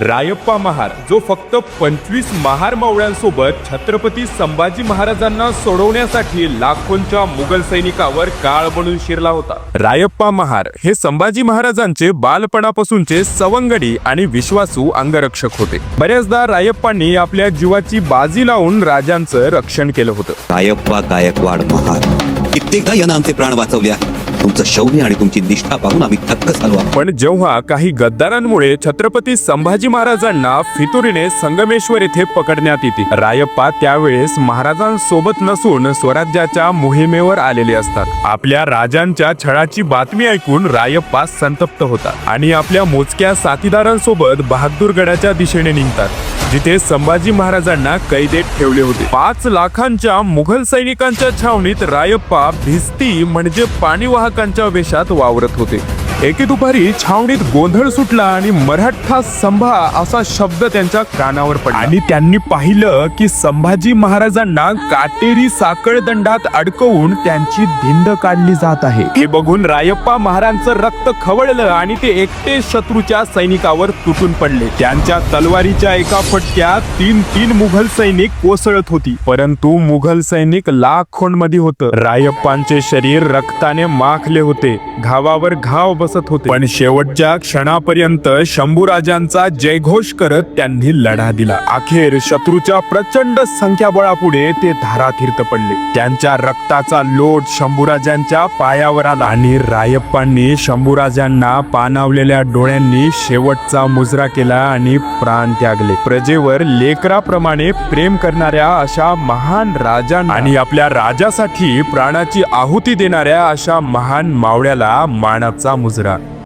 रायप्पा महार जो फक्त पंचवीस महार मावळ्यांसोबत छत्रपती संभाजी महाराजांना सोडवण्यासाठी लाखोंच्या मुघल सैनिकावर काळ बनून शिरला होता. रायप्पा महार हे संभाजी महाराजांचे बालपणापासूनचे सवंगडी आणि विश्वासू अंगरक्षक होते. बऱ्याचदा रायप्पांनी आपल्या जीवाची बाजी लावून राजांचं रक्षण केलं होतं. रायप्पा गायकवाड महार. कित्येकदा यांना आमचे प्राण वाचवल्या. तुमचं शौर्य आणि तुमची निष्ठा पाहून आम्ही थक्क झालो पण जेव्हा काही गद्दारांमुळे छत्रपती संभाजी महाराजांना फितुरीने संगमेश्वर येथे पकडण्यात येते. रायप्पा त्यावेळेस महाराजांसोबत नसून स्वराज्याच्या मोहिमेवर आलेले असतात. आपल्या राजांच्या छळाची बातमी ऐकून रायप्पा संतप्त होता आणि आपल्या मोजक्या साथीदारांसोबत बहादूरगडाच्या दिशेने निघतात जिथे संभाजी महाराजांना कैदेत ठेवले होते. पाच लाखांच्या मुघल सैनिकांच्या छावणीत रायप्पा भिस्ती म्हणजे पाणी वाहत ग्राहकांच्या वेशात वावरत होते. एके दुपारी छावणीत गोंधळ सुटला आणि मराठा संभा असा शब्द त्यांच्या कानावर पडला. आणि त्यांनी पाहिलं की संभाजी महाराजांना काटेरी साखळदंडात अडकवून त्यांची धिंड काढली जात आहे. हे बघून रायप्पा महाराजांचं रक्त खवळलं आणि ते एकटे शत्रूच्या सैनिकावर तुटून पडले. त्यांच्या तलवारीच्या एका फटक्यात तीन तीन मुघल सैनिक कोसळत होती. परंतु मुघल सैनिक लाखोंमध्ये होतं. रायप्पांचे शरीर रक्ताने माखले होते. घावावर घाव बसत होते. पण शेवटच्या क्षणापर्यंत शंभूराजांचा जयघोष करत त्यांनी लढा दिला. अखेर शत्रूच्या प्रचंड संख्याबळापुढे ते धारातीर्थ पडले. त्यांच्या रक्ताचा लोट शंभूराजांच्या पायावर आला आणि रायप्पांनी शंभूराजांना पानावलेल्या डोळ्यांनी शेवटचा मुजरा केला आणि प्राण त्यागले. प्रजेवर लेकराप्रमाणे प्रेम करणाऱ्या अशा महान राजा आणि आपल्या राजासाठी प्राणाची आहुती देणाऱ्या अशा महान मावळ्याला मानाचा मुजरा Ezra